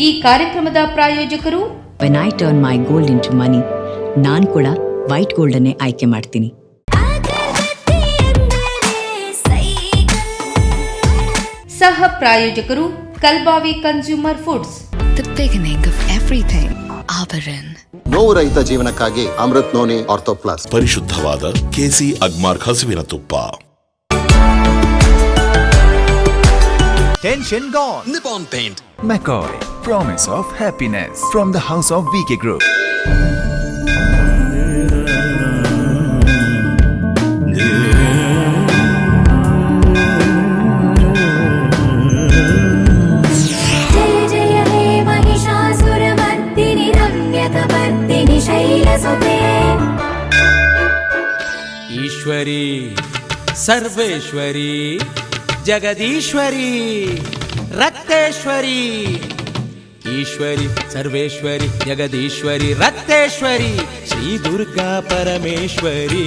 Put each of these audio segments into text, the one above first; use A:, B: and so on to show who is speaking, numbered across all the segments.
A: ಈ ಕಾರ್ಯಕ್ರಮದ ಪ್ರಾಯೋಜಕರು
B: when I turn my gold into money ನಾನು ಕೂಡ ವೈಟ್ ಗೋಲ್ಡ್ ಅನ್ನೇ ಆಯ್ಕೆ ಮಾಡ್ತೀನಿ
A: ಸಹ ಪ್ರಾಯೋಜಕರು Kalbavi consumer foods
C: The beginning of everything. Abaran.
D: ನೋವು ರಹಿತ ಜೀವನಕ್ಕಾಗಿ ಅಮೃತ್ ನೋನಿ ಆರ್ಥೋಪ್ಲಾಸ್
E: ಪರಿಶುದ್ಧವಾದ ಕೆಸಿ ಅಗ್ಮಾರ್ಕ್ ಹಸುವಿನ ತುಪ್ಪ
F: tension gone
G: Nippon paint
F: McCoy promise of happiness from the house of VK group
H: Eshwari Sarveshwari Jagadishwari, Rakteshwari, Eshwari, Sarveshwari, Jagadishwari, Rakteshwari, Shri Durga Parameshwari.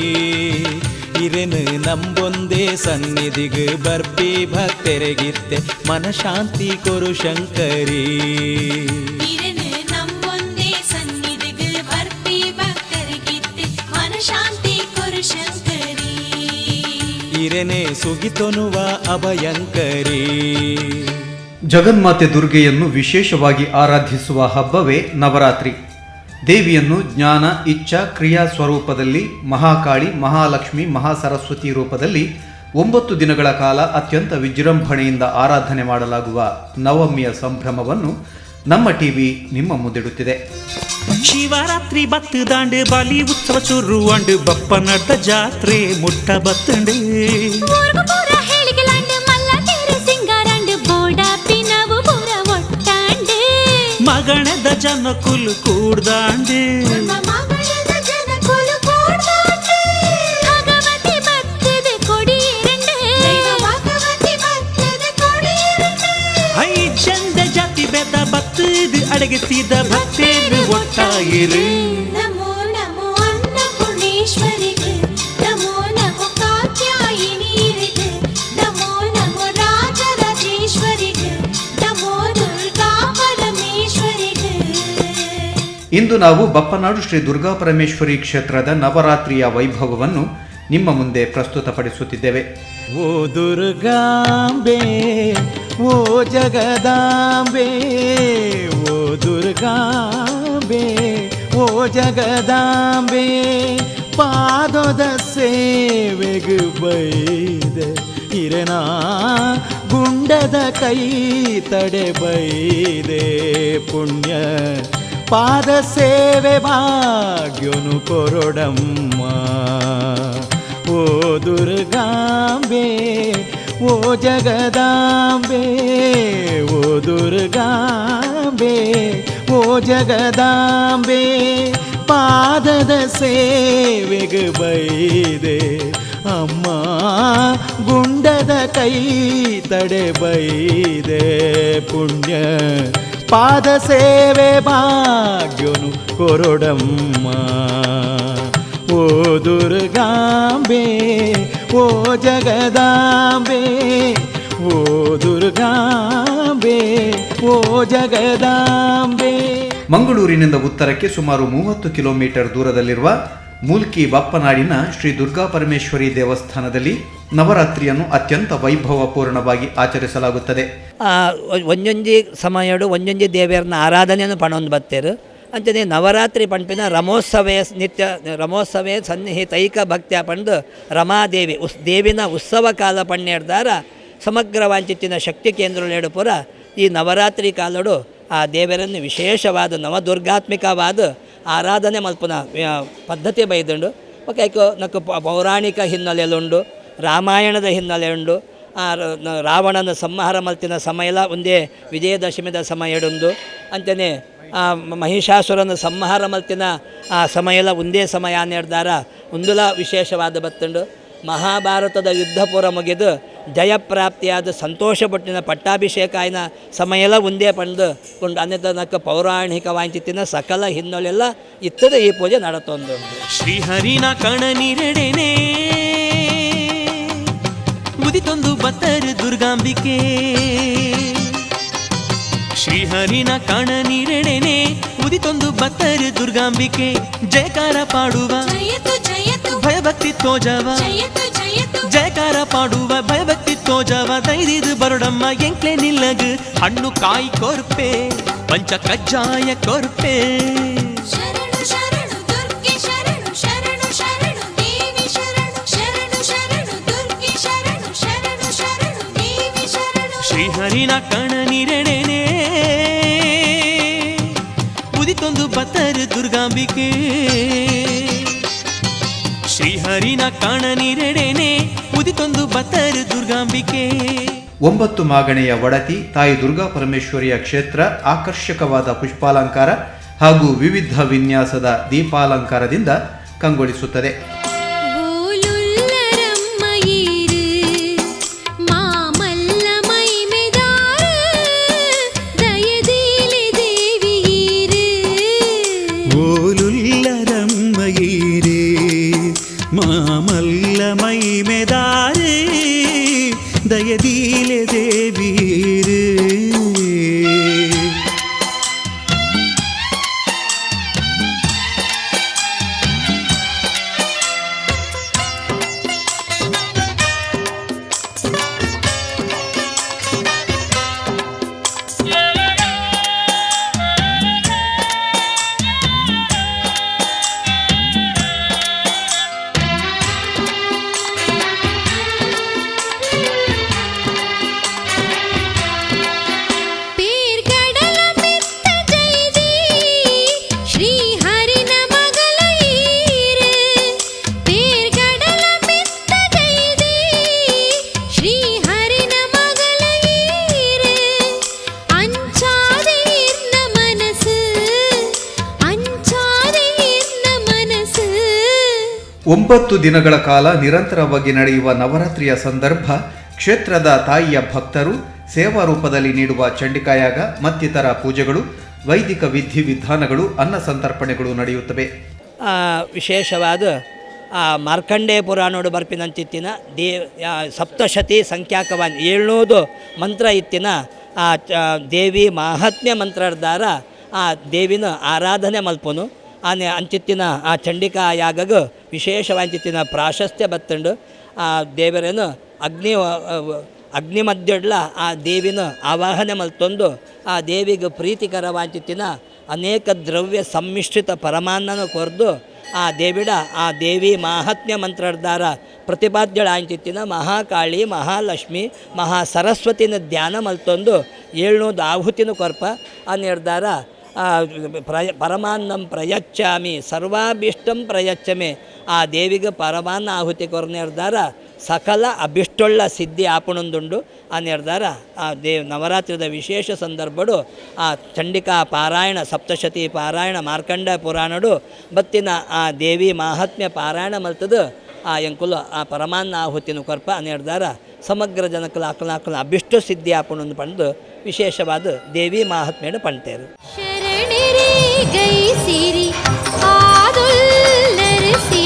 H: ಇರೆನು ನಂಬೊಂದೇ ಸನ್ನಿಧಿಗೆ ಬರ್ಪಿ ಭಕ್ತೆರೆಗಿತ್ತೆ ಮನಶಾಂತಿ ಕೊರು ಶಂಕರೀ. ಸುಗಿತೊನುವ ಅಭಯಂಕರಿ.
I: ಜಗನ್ಮಾತೆ ದುರ್ಗೆಯನ್ನು ವಿಶೇಷವಾಗಿ ಆರಾಧಿಸುವ ಹಬ್ಬವೇ ನವರಾತ್ರಿ. ದೇವಿಯನ್ನು ಜ್ಞಾನ, ಇಚ್ಛಾ, ಕ್ರಿಯಾ ಸ್ವರೂಪದಲ್ಲಿ ಮಹಾಕಾಳಿ, ಮಹಾಲಕ್ಷ್ಮಿ, ಮಹಾಸರಸ್ವತಿ ರೂಪದಲ್ಲಿ ಒಂಬತ್ತು ದಿನಗಳ ಕಾಲ ಅತ್ಯಂತ ವಿಜೃಂಭಣೆಯಿಂದ ಆರಾಧನೆ ಮಾಡಲಾಗುವ ನವಮಿಯ ಸಂಭ್ರಮವನ್ನು ನಮ್ಮ ಟಿವಿ ನಿಮ್ಮ ಮುಂದಿಡುತ್ತಿದೆ.
H: ಶಿವರಾತ್ರಿ ಬತ್ತು ದಾಂಡು ಬಲಿ ಉತ್ಸವ ಚುರುವಂಡು ಬಪ್ಪ ನಡ್ದ ಜಾತ್ರೆ ಮುಟ್ಟ ಬತ್ತಂಡು. ಮಗಣದ ಜನ ಕುಲು ಕೂಡ್ದಾಂಡು. ಐ ಚಂದ ಜಾತಿ ಬೆದ ಬತ್ತದು ಅಡಗಿಸಿದ ಭಕ್ತೇರು ಒಟ್ಟಾಗಿರು.
J: ನಮೋ ನಮೋ ಅನ್ನಪೂರ್ಣೇಶ್ವರಿಗೆ ನಮೋ ನಮೋ ಕಾತ್ಯಾಯಿನಿರಿಗೆ. ನಮೋ ನಮೋ ರಾಜರಾಜೇಶ್ವರಿಗೆ. ನಮೋ ದುರ್ಗಾ ಪರಮೇಶ್ವರಿಗೆ.
I: ಇಂದು ನಾವು ಬಪ್ಪನಾಡು ಶ್ರೀ ದುರ್ಗಾ ಪರಮೇಶ್ವರಿ ಕ್ಷೇತ್ರದ ನವರಾತ್ರಿಯ ವೈಭವವನ್ನು ನಿಮ್ಮ ಮುಂದೆ ಪ್ರಸ್ತುತಪಡಿಸುತ್ತಿದ್ದೇವೆ.
H: ಓ ದುರ್ಗಾಂಬೆ ಓ ಜಗದಾಂಬೆ ದುರ್ಗಾಂಬೆ ಓ ಜಗದಾಂಬೆ ಪಾದದ ಸೇವೆಗೆ ಬೈದೆ ಇರನಾ ಗುಂಡದ ಕೈ ತಡೆ ಬೈದೆ ಪುಣ್ಯ ಪಾದ ಸೇವೆ ಭಾಗ್ಯನು ಕೊರೊಡಮ್ಮ ಓ ದುರ್ಗಾಂಬೆ ಓ ಜಗದಾಂಬೆ ಓ ದುರ್ಗಾಂಬೆ ಓ ಜಗದಾಂಬೆ ಪಾದದ ಸೇವೆಗೆ ಬೈದೆ ಅಮ್ಮ ಗುಂಡದ ಕೈ ತಡೆ ಬೈದೆ ಪುಣ್ಯ ಪಾದ ಸೇವೆ ಭಾಗ್ಯನು ಕೊರೊಡಮ್ಮ ಓ ದುರ್ಗಾಂಬೆ ಓ ಜಗದಾಂಬೆ ಓ ದುರ್ಗಾಂಬೆ ಓ ಜಗದಾಂಬೆ.
I: ಮಂಗಳೂರಿನಿಂದ ಉತ್ತರಕ್ಕೆ ಸುಮಾರು ಮೂವತ್ತು ಕಿಲೋಮೀಟರ್ ದೂರದಲ್ಲಿರುವ ಮೂಲ್ಕಿ ಬಪ್ಪನಾಡಿನ ಶ್ರೀ ದುರ್ಗಾ ಪರಮೇಶ್ವರಿ ದೇವಸ್ಥಾನದಲ್ಲಿ ನವರಾತ್ರಿಯನ್ನು ಅತ್ಯಂತ ವೈಭವಪೂರ್ಣವಾಗಿ ಆಚರಿಸಲಾಗುತ್ತದೆ.
K: ಒಂಜೊಂಜಿ ಸಮಯಡು ಒಂಜೊಂಜಿ ದೇವಿಯರನ್ನ ಆರಾಧನೆಯನ್ನು ಪಣೊಂದು ಬತ್ತೇರು. ಅಂಚನೆ ನವರಾತ್ರಿ ಪಂಪಿನ ರಮೋತ್ಸವೇ ನಿತ್ಯ ರಮೋತ್ಸವೇ ಸನ್ನಿಹಿತೈಕ ಭಕ್ತಿಯ ಪಂಡು ರಮಾದೇವಿ ಉಸ್ ದೇವಿನ ಉತ್ಸವ ಕಾಲ ಪಣ್ಯರ್ದಾರ ಸಮಗ್ರವಾಂಚಿತ್ತಿನ ಶಕ್ತಿ ಕೇಂದ್ರ ಪುರ ಈ ನವರಾತ್ರಿ ಕಾಲಡು ಆ ದೇವರನ್ನು ವಿಶೇಷವಾದ ನವದುರ್ಗಾತ್ಮಿಕವಾದ ಆರಾಧನೆ ಮಲ್ಪನ ಪದ್ಧತಿ ಬೈದುಂಡು. ಓಕೆ ನಕ್ಕು ಪೌರಾಣಿಕ ಹಿನ್ನೆಲೆಯಲ್ಲುಂಡು ರಾಮಾಯಣದ ಹಿನ್ನೆಲೆ ಉಂಡು ಆ ರಾವಣನ ಸಂಹಾರ ಮಲ್ತಿನ ಸಮಯಲ ಒಂದೇ ವಿಜಯದಶಮಿದ ಸಮಯಡುಂದು ಅಂತೆಯೇ ಆ ಮಹಿಷಾಸುರನ ಸಂಹಾರ ಮಲ್ತಿನ, ಆ, ಸಮಯಲ ಒಂದೇ ಸಮಯ ನಿರ್ಧಾರ ಒಂದುಲ ವಿಶೇಷವಾದ ಬತ್ತುಂಡು. ಮಹಾಭಾರತದ ಯುದ್ಧ ಪೂರ ಮುಗಿದು ಜಯಪ್ರಾಪ್ತಿಯಾದ ಸಂತೋಷಪಟ್ಟಿನ ಪಟ್ಟಾಭಿಷೇಕ ಆಯ್ನ ಎಲ್ಲ ಒಂದೇ ಪಡೆದು ಕೊಂಡು ಅನ್ಯತನಕ್ಕೆ ಪೌರಾಣಿಕ ವಾಂಚಿತ್ತಿನ ಸಕಲ ಹಿನ್ನೆಲೆಲ್ಲ ಇತ್ತದ ಈ ಪೂಜೆ ನಡತೊಂದು.
H: ಶ್ರೀಹರಿನ ಕಣನಿರೆಡೆನೆ ಉದಿತೊಂದು ಬತ್ತರು ದುರ್ಗಾಂಬಿಕೆ. ಶ್ರೀಹರಿನ ಕಣನಿರೆಡೆನೆ ನೀರೆಣೆನೆ ಉದಿತೊಂದು ಬತ್ತರು ದುರ್ಗಾಂಬಿಕೆ. ಜಯಕಾರ ಪಾಡುವ
J: ಜಯತು ಜಯತು.
H: ಭಯಭಕ್ತಿ ತೋಜವ. ಜಯಕಾರ ಪಾಡುವ ಭಯಭಕ್ತಿ ತೋಜವ ದೈದಿದು ಬರುಡಮ್ಮ ಎಂಕ್ಲೆ ನಿಲ್ಲಗು ಹಣ್ಣು ಕಾಯಿ ಕೊರ್ಪೆ ಪಂಚ ಕಜ್ಜಾಯ ಕೊರ್ಪೆ
J: ಶರಣು ಶರಣು ದುರ್ಗೆ ಶರಣು ಶರಣು ಶರಣು ದೇವಿ ಶರಣು ಶರಣು ಶರಣು ದುರ್ಗೆ ಶರಣು ಶರಣು ಶರಣು ದೇವಿ ಶರಣು
H: ಶ್ರೀಹರಿನ ಕಣ ನೀರೆಣೆನೆ ಉದಿತೊಂದು ಬತ್ತರು ದುರ್ಗಾಂಬಿಕೆ ಕಾಣ ನೀರೆಣೆನೆ ಉದಿತೊಂದು ಬತ್ತರು ದುರ್ಗಾಂಬಿಕೆ.
I: ಒಂಬತ್ತು ಮಾಗಣೆಯ ಒಡತಿ ತಾಯಿ ದುರ್ಗಾ ಪರಮೇಶ್ವರಿಯ ಕ್ಷೇತ್ರ ಆಕರ್ಷಕವಾದ ಪುಷ್ಪಾಲಂಕಾರ ಹಾಗೂ ವಿವಿಧ ವಿನ್ಯಾಸದ ದೀಪಾಲಂಕಾರದಿಂದ ಕಂಗೊಳಿಸುತ್ತದೆ. ಒಂಬತ್ತು ದಿನಗಳ ಕಾಲ ನಿರಂತರವಾಗಿ ನಡೆಯುವ ನವರಾತ್ರಿಯ ಸಂದರ್ಭ, ಕ್ಷೇತ್ರದ ತಾಯಿಯ ಭಕ್ತರು ಸೇವಾ ರೂಪದಲ್ಲಿ ನೀಡುವ ಚಂಡಿಕಾಯಾಗ ಮತ್ತಿತರ ಪೂಜೆಗಳು, ವೈದಿಕ ವಿಧಿವಿಧಾನಗಳು ಅನ್ನ ಸಂತರ್ಪಣೆಗಳು ನಡೆಯುತ್ತವೆ.
K: ವಿಶೇಷವಾದ ಮಾರ್ಕಂಡೇಯ ಪುರಾಣೋಡು ಬರ್ಪಿನಂತಿತ್ತಿನ ದೇ ಸಪ್ತಶತಿ ಸಂಖ್ಯಾಕವಾನ್ ಏಳ್ನೂದು ಮಂತ್ರ ಇತ್ತಿನ ಆ, ದೇವಿ ಮಾಹಾತ್ಮ್ಯ ಮಂತ್ರದಾರ ಆ ದೇವಿನ ಆರಾಧನೆ ಮಲ್ಪನು. ಆನೆ ಅಂಚಿತ್ತಿನ ಆ ಚಂಡಿಕಾ ಯಾಗಗ ವಿಶೇಷವಾಂಚಿತ್ತಿನ ಪ್ರಾಶಸ್ತ್ಯ ಬತ್ತಂಡು. ಆ ದೇವರೇನು ಅಗ್ನಿ ಅಗ್ನಿ ಮಧ್ಯಡ್ಲ ಆ ದೇವಿನ ಆವಾಹನೆ ಮಲ್ತೊಂದು. ಆ ದೇವಿಗೆ ಪ್ರೀತಿಕರವಾಂಚಿತ್ತಿನ ಅನೇಕ ದ್ರವ್ಯ ಸಮ್ಮಿಶ್ರಿತ ಪರಮಾನ್ನನು ಕೊರ್ದು ಆ ದೇವಿಡ, ಆ ದೇವಿ ಮಾಹಾತ್ಮ್ಯ ಮಂತ್ರದಾರ ಪ್ರತಿಪಾದ್ಯಳಾಂಚಿತ್ತಿನ ಮಹಾಕಾಳಿ, ಮಹಾಲಕ್ಷ್ಮಿ ಮಹಾ ಸರಸ್ವತಿನ ಧ್ಯಾನ ಮಲ್ತೊಂದು. ಏಳ್ನೂದು ಆಹುತಿನ ಕೊರ್ಪ ಆ ನಿರ್ಧಾರ ಪ್ರಯ, ಪರಮಾನ್ನಂ ಪ್ರಯಚ್ಚಾಮಿ ಸರ್ವಾಭಿಷ್ಟಂ ಪ್ರಯಚ್ಚಮೆ ಆ ದೇವಿಗೆ ಪರಮಾನ್ನ ಆಹುತಿ ಕೊರ ನಿರ್ಧಾರ, ಸಕಲ ಅಭಿಷ್ಟೊಳ್ಳ ಸಿದ್ಧಿ ಆಪಣೊಂದುಂಡು. ಆ ನಿರ್ಧಾರ, ಆ ದೇವ್, ನವರಾತ್ರಿದ ವಿಶೇಷ ಸಂದರ್ಭಡು, ಆ ಚಂಡಿಕಾ ಪಾರಾಯಣ, ಸಪ್ತಶತಿ ಪಾರಾಯಣ, ಮಾರ್ಕಂಡ ಪುರಾಣಡು, ಬತ್ತಿನ ಆ ದೇವಿ ಮಾಹಾತ್ಮ್ಯ ಪಾರಾಯಣ ಮಲ್ತದ, ಆ ಎಂಕುಲು ಆ ಪರಮಾನ್ನ ಆಹುತಿನ ಕೊರ್ಪ, ಆ ನಿರ್ಧಾರ, ಸಮಗ್ರ ಜನಕಲ ಅಕಲ ಅಭಿಷ್ಟ ಸಿದ್ಧಿ ಆಪಣೊಂದು ಪಂದು ವಿಶೇಷವಾದ ದೇವಿ ಮಾಹಾತ್ಮ್ಯನ ಪಂಟೇರು
J: செய்கை சிரி ஆதுல் நெரிசி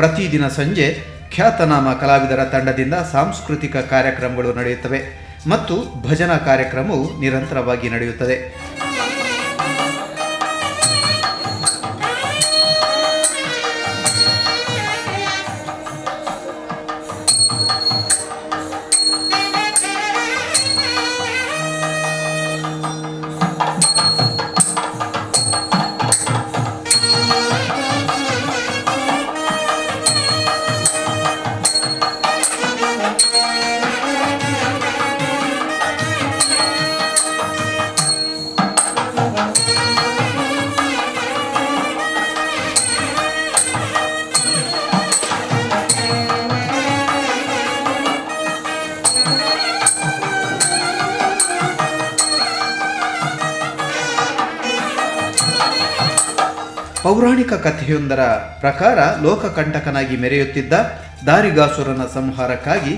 I: ಪ್ರತಿದಿನ ಸಂಜೆ ಖ್ಯಾತನಾಮ ಕಲಾವಿದರ ತಂಡದಿಂದ ಸಾಂಸ್ಕೃತಿಕ ಕಾರ್ಯಕ್ರಮಗಳು ನಡೆಯುತ್ತವೆ ಮತ್ತು ಭಜನಾ ಕಾರ್ಯಕ್ರಮವು ನಿರಂತರವಾಗಿ ನಡೆಯುತ್ತದೆ. ಪೌರಾಣಿಕ ಕಥೆಯೊಂದರ ಪ್ರಕಾರ ಲೋಕಕಂಟಕನಾಗಿ ಮೆರೆಯುತ್ತಿದ್ದ ದಾರಿಗಾಸುರನ ಸಂಹಾರಕ್ಕಾಗಿ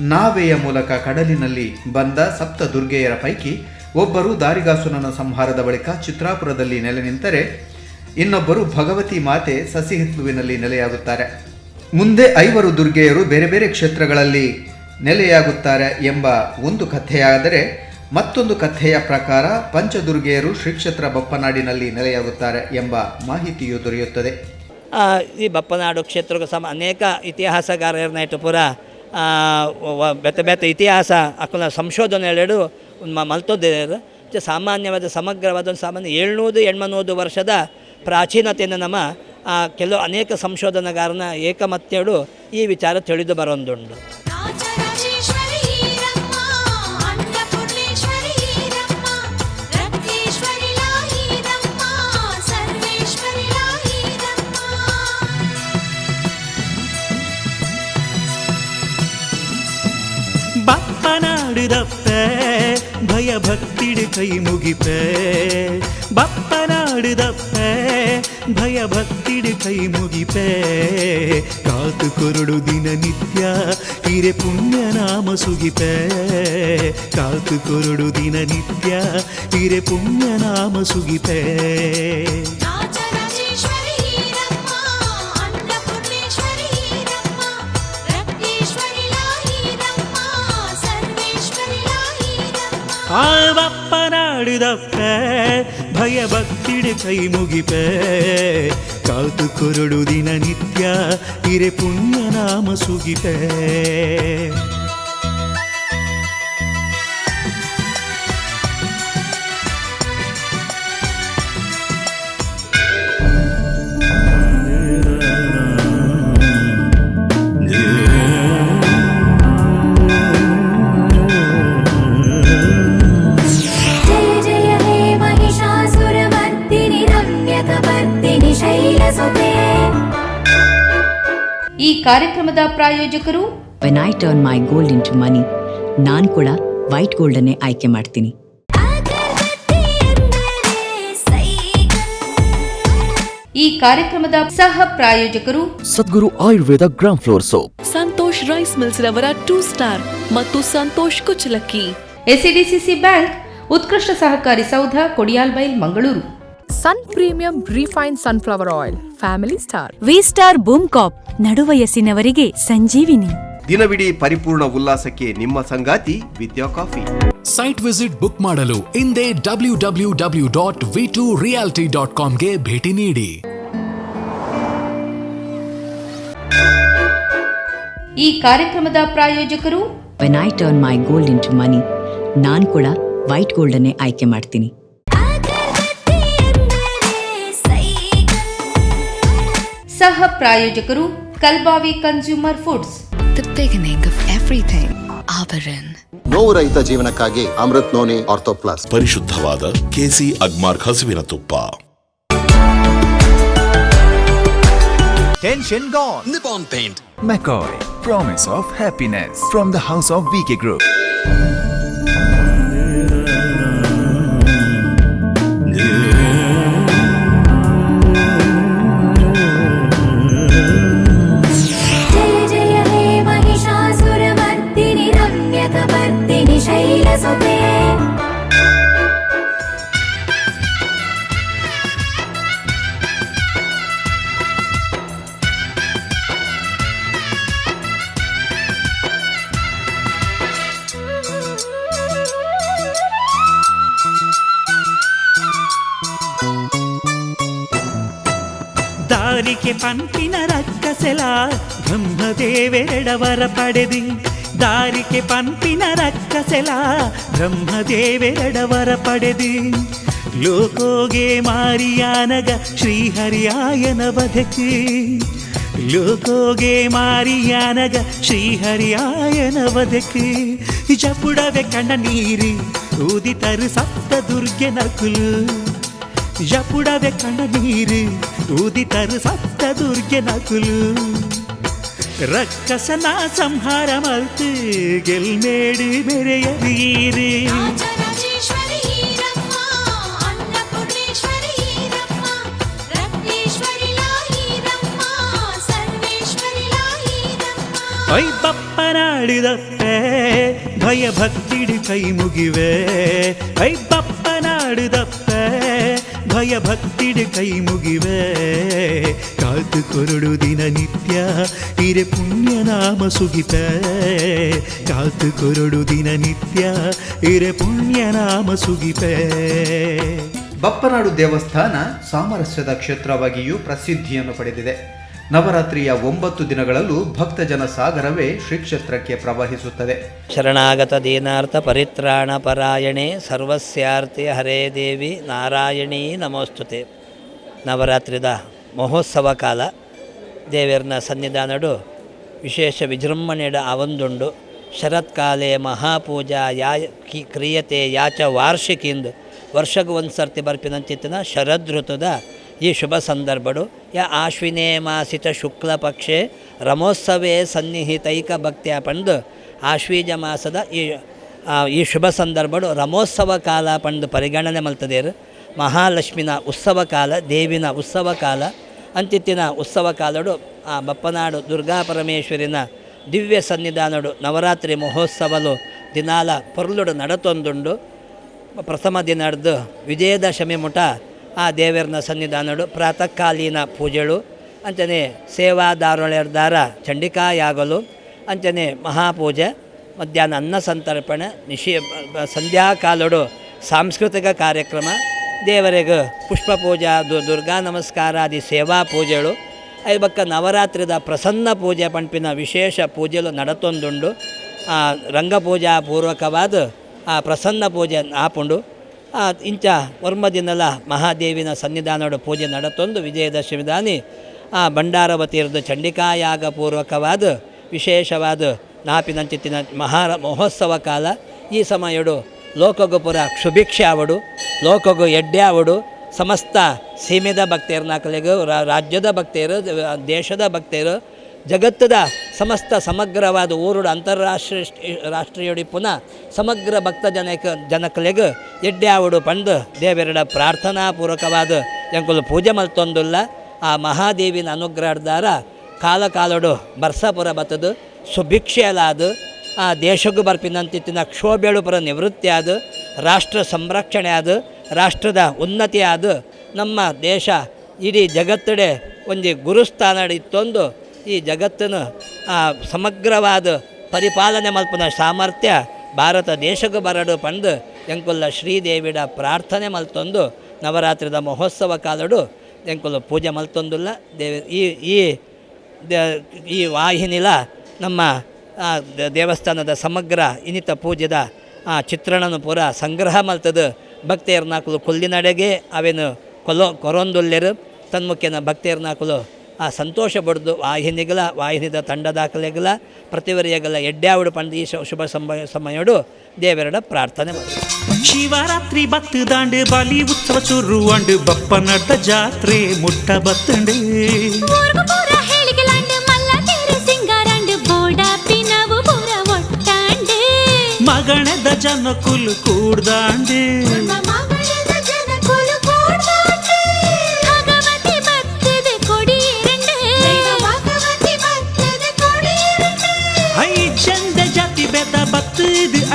I: ನಾವೆಯ ಮೂಲಕ ಕಡಲಿನಲ್ಲಿ ಬಂದ ಸಪ್ತ ದುರ್ಗೆಯರ ಪೈಕಿ ಒಬ್ಬರು ದಾರಿಗಾಸುರನ ಸಂಹಾರದ ಬಳಿಕ ಚಿತ್ರಾಪುರದಲ್ಲಿ ನೆಲೆ ನಿಂತರೆ ಇನ್ನೊಬ್ಬರು ಭಗವತಿ ಮಾತೆ ಸಸಿಹಿತ್ಲುವಿನಲ್ಲಿ ನೆಲೆಯಾಗುತ್ತಾರೆ. ಮುಂದೆ ಐವರು ದುರ್ಗೆಯರು ಬೇರೆ ಬೇರೆ ಕ್ಷೇತ್ರಗಳಲ್ಲಿ ನೆಲೆಯಾಗುತ್ತಾರೆ ಎಂಬ ಒಂದು ಕಥೆಯಾದರೆ ಮತ್ತೊಂದು ಕಥೆಯ ಪ್ರಕಾರ ಪಂಚದುರ್ಗೆಯರು ಶ್ರೀಕ್ಷೇತ್ರ ಬಪ್ಪನಾಡಿನಲ್ಲಿ ನೆಲೆಯಾಗುತ್ತಾರೆ ಎಂಬ ಮಾಹಿತಿಯು ದೊರೆಯುತ್ತದೆ.
K: ಆ, ಈ ಬಪ್ಪನಾಡು ಕ್ಷೇತ್ರಕ್ಕೂ ಸಮ ಅನೇಕ ಇತಿಹಾಸಗಾರರನ್ನ ಇಟ್ಟು ಪುರ ಬೆತ್ತ ಬೆತ್ತ ಇತಿಹಾಸ ಅಕ್ಕನ ಸಂಶೋಧನೆಗಳು ಮಲ್ತೋದಿದೆ ಸಾಮಾನ್ಯವಾದ ಸಮಗ್ರವಾದ ಒಂದು ಸಾಮಾನ್ಯ ಏಳ್ನೂರು ಎಣ್ಮನೂರು ವರ್ಷದ ಪ್ರಾಚೀನತೆಯನ್ನು ನಮ್ಮ ಆ, ಕೆಲವು ಅನೇಕ ಸಂಶೋಧನೆಗಾರನ ಏಕಮತ್ಯಗಳು ಈ ವಿಚಾರ ತಿಳಿದು ಬರೋದುಂಟು
H: ಬಪ್ಪನಾಡುದಪ್ಪೆ ಭಯ ಭಕ್ತಿಡೆ ಕೈ ಮುಗಿಪೆ. ಬಪ್ಪನಾಡುದಪ್ಪೆ, ಭಯ ಭಕ್ತಿಡೆ ಕೈ ಮುಗಿಪೆ. ಕಾತು ಕೊರಡು ದಿನ ನಿತ್ಯ, ಹಿರೆ ಪುಣ್ಯ ನಾಮ ಸುಗಿಪೆ. ಕಾತು ಕೊರಡು ದಿನ ನಿತ್ಯ, ಹಿರೆ ಪುಣ್ಯ ನಾಮ ಸುಗಿಪೆ.
J: ಲಾಹಿರಮ್ಮ
H: ಆವಪ್ಪನಾಡುದಪ್ಪ ಭಯ ಭಕ್ತಿಡು ಕೈ ಮುಗಿಪೆ. ಕಾತು ಕೊರಡು ದಿನ ನಿತ್ಯ ಹಿರೆ ಪುಣ್ಯ
A: ಕಾರ್ಯಕ್ರಮದ ಪ್ರಾಯೋಜಕರು
B: when I turn my gold into money ನಾನು ಕೂಡ ವೈಟ್ ಗೋಲ್ಡನ್ನೇ ಆಯ್ಕೆ ಮಾಡ್ತೀನಿ.
A: ಈ ಕಾರ್ಯಕ್ರಮದ ಸಹ ಪ್ರಾಯೋಜಕರು
F: Sadguru Ayurveda gram flour soap.
G: Santosh rice mills ರವರ ಟೂ ಸ್ಟಾರ್ ಮತ್ತು ಸಂತೋಷ್ ಕುಚಲಕ್ಕಿ
A: ಎಸ್ಸಿಡಿಸಿಸಿ ಬ್ಯಾಂಕ್ ಉತ್ಕೃಷ್ಟ ಸಹಕಾರಿ ಸೌಧ Kodialbail Mangaluru.
G: Sun premium refine sunflower oil family star
L: V star boom cop ನಡುವಯಸ್ಸಿನವರಿಗೆ ಸಂಜೀವಿನಿ.
M: ದಿನವಿಡೀ ಪರಿಪೂರ್ಣ ಉಲ್ಲಾಸಕ್ಕೆ ನಿಮ್ಮ ಸಂಗಾತಿ Vidya coffee.
F: Site visit book ಮಾಡಲು ಇಂದೇ W W W dot V two realty dot ಕಾಮ್ಗೆ ಭೇಟಿ ನೀಡಿ.
A: ಈ ಕಾರ್ಯಕ್ರಮದ ಪ್ರಾಯೋಜಕರು
B: when I turn my gold into money ನಾನು ಕೂಡ ವೈಟ್ ಗೋಲ್ಡನ್ನೇ ಆಯ್ಕೆ ಮಾಡ್ತೀನಿ.
A: ಸಹ ಪ್ರಾಯೋಜಕರು Kalbavi consumer foods.
C: The beginning of everything. Abaran.
D: ನೋವು ರಹಿತ ಜೀವನಕ್ಕಾಗಿ ಅಮೃತ್ ನೋನಿ ಆರ್ಥೋಪ್ಲಾಸ್
E: ಪರಿಶುದ್ಧವಾದ ಕೆಸಿ ಅಗ್ಮಾರ್ಕ್ ಹಸುವಿನ ತುಪ್ಪ.
F: Tension gone Nippon paint McCoy promise of happiness
J: from the house of VK group
H: ದಾರಿಗೆ ಪಂಪಿನ ರಕ್ಕಸೆಲ ಬ್ರಹ್ಮದೇವೆರಡವರ ಪಡೆದಿ ದಾರಿಗೆ ಪಂಪಿನ ರಕ್ಕಸೆಲ ಬ್ರಹ್ಮದೇವೆರಡವರ ಪಡೆದಿ ಲೋಕೋಗೆ ಮಾರಿಯಾನಗ ಶ್ರೀಹರಿಯಾಯನ ಬದಕಿ ಲೋಕೋಗೆ ಮಾರಿಯಾನಗ ಶ್ರೀಹರಿಯಾಯನ ಬದಕಿ ಜಪುಡವೆ ಕಣ್ಣ ನೀರಿ ಊದಿತರು ಸಪ್ತ ದುರ್ಗೆ ನಕುಲು ಜಪುಡವೆ ಕಣ್ಣ ನೀರು ಊದಿತರು ಸಪ್ತ ದುರ್ಗೆ ನಕುಲು ರಕ್ಕಸನ ಸಂಹಾರ ಮಲ್ತು ಗೆಲ್ಮೇಡಿ ಮೆರೆಯರೀರಿ
J: ರಾಜರಾಜೇಶ್ವರಿ ಈರಮ್ಮ ಅನ್ನಪೂರ್ಣೇಶ್ವರಿ ಈರಮ್ಮ ರತ್ನೇಶ್ವರಿ ಲಾಹಿರಮ್ಮ ಸರ್ವೇಶ್ವರಿ ಲಾಹಿರಮ್ಮ
H: ಐ ಬಪ್ಪನಾಡಿದಪ್ಪೆ ಭಯ ಭಕ್ತಿಡಿ ಕೈ ಮುಗಿವೆ ಐ ಬಪ್ಪನಾಡಿದಪ್ಪೆ ಭಯ ಭಕ್ತಿಡೆ ಕೈ ಮುಗಿವೆ. ಕಾತು ಕೊರಡು ದಿನ ನಿತ್ಯ ಹಿರೆ ಪುಣ್ಯ ನಾಮ ಸುಗಿತ. ಕಾತು ಕೊರಡು ದಿನ ನಿತ್ಯ ಹಿರೆ ಪುಣ್ಯ ನಾಮ ಸುಗಿತ.
I: ಬಪ್ಪನಾಡು ದೇವಸ್ಥಾನ ಸಾಮರಸ್ಯದ ಕ್ಷೇತ್ರವಾಗಿಯೂ ಪ್ರಸಿದ್ಧಿಯನ್ನು ಪಡೆದಿದೆ. ನವರಾತ್ರಿಯ ಒಂಬತ್ತು ದಿನಗಳಲ್ಲೂ ಭಕ್ತಜನ ಸಾಗರವೇ ಶ್ರೀ ಕ್ಷೇತ್ರಕ್ಕೆ ಪ್ರವಹಿಸುತ್ತದೆ.
K: ಶರಣಾಗತ ದೀನಾರ್ಥ ಪರಿತ್ರಾಣ ಪರಾಯಣೆ ಸರ್ವಸ್ಯಾರ್ತಿ ಹರೇ ದೇವಿ ನಾರಾಯಣೀ ನಮೋಸ್ತುತೆ. ನವರಾತ್ರಿದ ಮಹೋತ್ಸವ ಕಾಲ ದೇವರನ ಸನ್ನಿಧಾನಡು ವಿಶೇಷ ವಿಜೃಂಭಣೆಯ ಅವಂದುಂಡು. ಶರತ್ಕಾಲೆ ಮಹಾಪೂಜಾ ಯಾ ಕಿ ಕ್ರಿಯತೆ ಯಾಚ ವಾರ್ಷಿಕಿಂದು. ವರ್ಷಕ್ಕೆ ಒಂದು ಸರ್ತಿ ಬರ್ಪಿನಂತಿತ್ತಿನ ಶರದೃತದ ಈ ಶುಭ ಸಂದರ್ಭಡು. ಯ ಆಶ್ವಿನೇ ಮಾಸಿತ ಶುಕ್ಲ ಪಕ್ಷೆ ರಮೋತ್ಸವೇ ಸನ್ನಿಹಿತೈಕ ಭಕ್ತಿಯ ಪಂದು ಆಶ್ವೀಜ ಮಾಸದ ಈ ಈ ಶುಭ ಸಂದರ್ಭಡು ರಮೋತ್ಸವ ಕಾಲ ಪಂದು ಪರಿಗಣನೆ ಮಲ್ತದೇರು. ಮಹಾಲಕ್ಷ್ಮಿನ ಉತ್ಸವ ಕಾಲ, ದೇವಿನ ಉತ್ಸವ ಕಾಲ, ಅಂತಿತ್ತಿನ ಉತ್ಸವ ಕಾಲಡು, ಆ ಬಪ್ಪನಾಡು ದುರ್ಗಾ ಪರಮೇಶ್ವರಿನ ದಿವ್ಯ ಸನ್ನಿಧಾನಡು ನವರಾತ್ರಿ ಮಹೋತ್ಸವಲು ದಿನಾಲ ಪೊರ್ಲುಡು ನಡತೊಂದುಂಡು. ಪ್ರಥಮ ದಿನದ್ದು ವಿಜಯದಶಮಿ ಮುಟ ಆ ದೇವರನ್ನ ಸನ್ನಿಧಾನಡು ಪ್ರಾತಃಕಾಲೀನ ಪೂಜೆಗಳು ಅಂಚನೆ ಸೇವಾದಾರೊಳೆರ್ದಾರ ಚಂಡಿಕಾಯಾಗಲು. ಅಂಚನೆ ಮಹಾಪೂಜೆ. ಮಧ್ಯಾಹ್ನ ಅನ್ನ ಸಂತರ್ಪಣೆ. ನಿಶಿ ಸಂಧ್ಯಾಕಾಲಡು ಸಾಂಸ್ಕೃತಿಕ ಕಾರ್ಯಕ್ರಮ. ದೇವರಿಗೆ ಪುಷ್ಪ ಪೂಜಾ ದುರ್ಗಾ ನಮಸ್ಕಾರಾದಿ ಸೇವಾ ಪೂಜೆಗಳು ಬಕ್ಕ ನವರಾತ್ರಿದ ಪ್ರಸನ್ನ ಪೂಜೆ ಪಂಪಿನ ವಿಶೇಷ ಪೂಜೆಲು ನಡತೊಂದುಂಡು. ಆ ರಂಗಪೂಜಾ ಪೂರ್ವಕವಾದ ಆ ಪ್ರಸನ್ನ ಪೂಜೆ ಆಪುಂಡು ಇಂಚ ವರ್ಮ ದಿನಲ ಮಹಾದೇವಿನ ಸನ್ನಿಧಾನದ ಪೂಜೆ ನಡತೊಂದು ವಿಜಯದಶಮಿ ದಾನಿ ಆ ಬಂಡಾರವತಿಯರದು ಚಂಡಿಕಾಯಾಗ ಪೂರ್ವಕವಾದ ವಿಶೇಷವಾದ ನಾಪಿನಂಚಿತ್ತಿನ ಮಹಾ ಮಹೋತ್ಸವ ಕಾಲ. ಈ ಸಮಯಡು ಲೋಕಗೋಪುರ ಕ್ಷುಭಿಕ್ಷೆ ಅವಡು ಲೋಕಗು ಎಡ್ಡೆ ಅವಡು ಸಮಸ್ತ ಸೀಮೆದ ಭಕ್ತರು ನಾಲ್ಕಲೆಗೂ ರಾಜ್ಯದ ಭಕ್ತಿಯರು ದೇಶದ ಭಕ್ತಿಯರು ಜಗತ್ತದ ಸಮಸ್ತ ಸಮಗ್ರವಾದ ಊರುಡು ಅಂತಾರಾಷ್ಟ್ರೀಯ ರಾಷ್ಟ್ರೀಯಡಿ ಪುನಃ ಸಮಗ್ರ ಭಕ್ತ ಜನಕ ಜನಕಲೆಗೆ ಎಡ್ಡೆ ಪಂಡ್ ಪ್ರಾರ್ಥನಾ ಪ್ರಾರ್ಥನಾಪೂರ್ವಕವಾದ ಎಂಕುಲು ಪೂಜೆ ಮಲ್ತೊಂದುಲ್ಲ. ಆ ಮಹಾದೇವಿನ ಅನುಗ್ರಹದಾರ ಕಾಲ ಕಾಲಡು ಬರ್ಸಪುರ ಬತ್ತದು ಸುಭಿಕ್ಷೆಯಲಾದು ಆ ದೇಶಕ್ಕೂ ಬರ್ಪಿನಂತಿತ್ತಿನ ಕ್ಷೋಭೆಳು ಪರ ನಿವೃತ್ತಿ ಆದ ರಾಷ್ಟ್ರ ಸಂರಕ್ಷಣೆ ಆದ ರಾಷ್ಟ್ರದ ಉನ್ನತಿ ಆದ ನಮ್ಮ ದೇಶ ಇಡೀ ಜಗತ್ತಡೆ ಒಂದು ಗುರುಸ್ಥಾನ ಇತ್ತೊಂದು ಈ ಜಗತ್ತನ್ನು ಸಮಗ್ರವಾದ ಪರಿಪಾಲನೆ ಮಲ್ಪನ ಸಾಮರ್ಥ್ಯ ಭಾರತ ದೇಶಕ್ಕೆ ಬರಡು ಪಂದು ಎಂಕುಲ್ಲ ಶ್ರೀದೇವಿಡ ಪ್ರಾರ್ಥನೆ ಮಲ್ತೊಂದು, ನವರಾತ್ರಿದ ಮಹೋತ್ಸವ ಕಾಲಡು ಎಂಕುಲ್ಲ ಪೂಜೆ ಮಲ್ತೊಂದುಲ್ಲ. ದೇವಿ, ಈ ಈ ಈ ವಾಹಿನಿಲ ನಮ್ಮ ದೇವಸ್ಥಾನದ ಸಮಗ್ರ ಇನಿತ ಪೂಜೆದ, ಆ, ಚಿತ್ರಣನು ಪೂರ ಸಂಗ್ರಹ ಮಲ್ತದ. ಭಕ್ತಿಯರ್ನಾಕುಲು ಕುಲ್ಲಿನಡೆಗೆ ಅವೇನು ಕೊಲೋ, ಕೊರೊಂದುಲ್ಲೆರು. ತನ್ಮುಖ್ಯನ ಭಕ್ತಿಯರ್ ನಾಲ್ಕಲು ಆ ಸಂತೋಷ ಪಡ್ದು ವಾಹಿನಿಗಳ ವಾಹಿನಿದ ತಂಡದಾಕಲೆಗಳ ಪ್ರತಿವರಿಯಗಳ ಈ ಶು- ಶುಭ ಸಮಯ ಸಮಯಡು ದೇವರಡ ಪ್ರಾರ್ಥನೆ ಮಾಡಿ.
H: ಶಿವರಾತ್ರಿ ಬತ್ತು ದಾಂಡು ಬಲಿ ಉತ್ಸವ ಚುರುವಂಡು ಬಪ್ಪ ನಡ್ದ ಜಾತ್ರೆ ಮುಟ್ಟ ಬತ್ತಂಡು.
J: ಊರ್ಗು ಪೂರ ಹೇಳಿಗೆಲಾಂಡು ಮಲ್ಲ ತೇರು ಸಿಂಗಾರಾಂಡು ಬೋಡ ಪಿನವು ಪೂರ ಒಟ್ಟಾಂಡು.
H: ಮಗಣದ ಜನ ಕುಲು ಕೂಡ್ದಾಂಡು.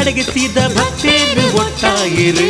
H: ಬತ್ತದು ಅಡಗಿಸಿದ ಭಕ್ತೇರು ಒಟ್ಟಾಗಿರು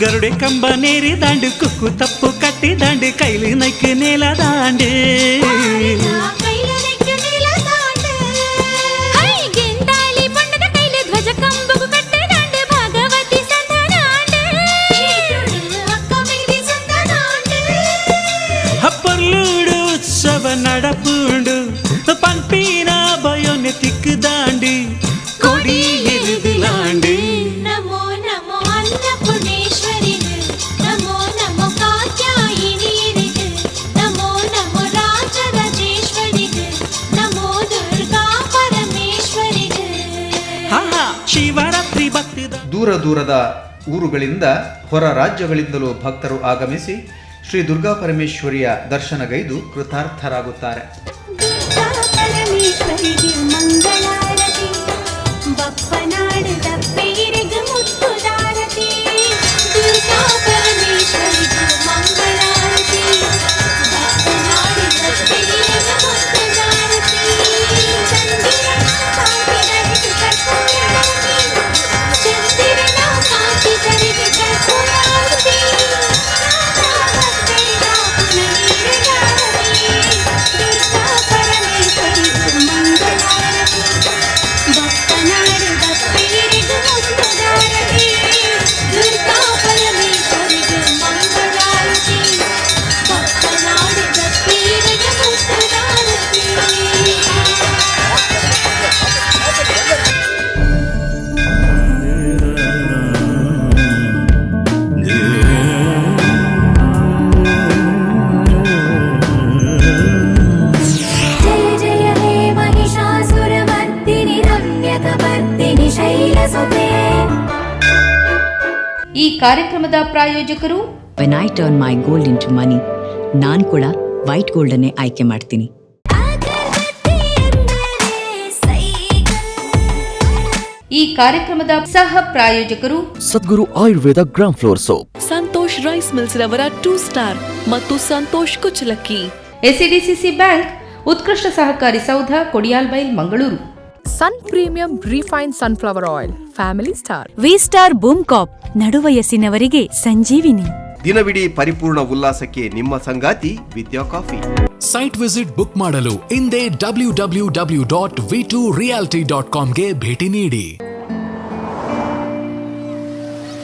H: ಗರುಡೆ ಕಂಬ ನೇರಿ ದಾಂಡು ಕುಕ್ಕು ತಪ್ಪು ಕಟ್ಟಿ ದಾಂಡು ಕೈಲಿ ನೈಕ್ ನೇಲ ದಾಂಡು
I: ದೂರ ದೂರದ ಊರುಗಳಿಂದ ಹೊರ ರಾಜ್ಯಗಳಿಂದಲೂ ಭಕ್ತರು ಆಗಮಿಸಿ ಶ್ರೀ ದುರ್ಗಾ ಪರಮೇಶ್ವರಿಯ ದರ್ಶನಗೈದು ಕೃತಾರ್ಥರಾಗುತ್ತಾರೆ.
A: ಕಾರ್ಯಕ್ರಮದ ಪ್ರಾಯೋಜಕರು
B: when I turn my gold into money ನಾನ್ ಕೂಡ ವೈಟ್ ಗೋಲ್ಡ್ ಅನ್ನೇ ಆಯ್ಕೆ ಮಾಡ್ತೀನಿ.
A: ಈ ಕಾರ್ಯಕ್ರಮದ ಸಹ ಪ್ರಾಯೋಜಕರು
M: Sadguru Ayurveda gram flour soap.
G: Santosh rice mills ರವರ ಟೂ ಸ್ಟಾರ್ ಮತ್ತು ಸಂತೋಷ್ ಕುಚಲಕ್ಕಿ.
A: ಎಸ್ಸಿಡಿಸಿಸಿ ಬ್ಯಾಂಕ್ ಉತ್ಕೃಷ್ಟ ಸಹಕಾರಿ ಸೌಧ Kodialbail Mangaluru.
G: Sun premium refine sunflower oil family star
L: V star boom cop ನಡುವಯಸ್ಸಿನವರಿಗೆ ಸಂಜೀವಿನಿ.
M: ದಿನವಿಡೀ ಪರಿಪೂರ್ಣ ಉಲ್ಲಾಸಕ್ಕೆ ನಿಮ್ಮ ಸಂಗಾತಿ Vidya coffee.
F: Site visit book ಮಾಡಲು ಇಂದೇ W W W dot V two realty dot ಕಾಮ್ಗೆ ಭೇಟಿ ನೀಡಿ.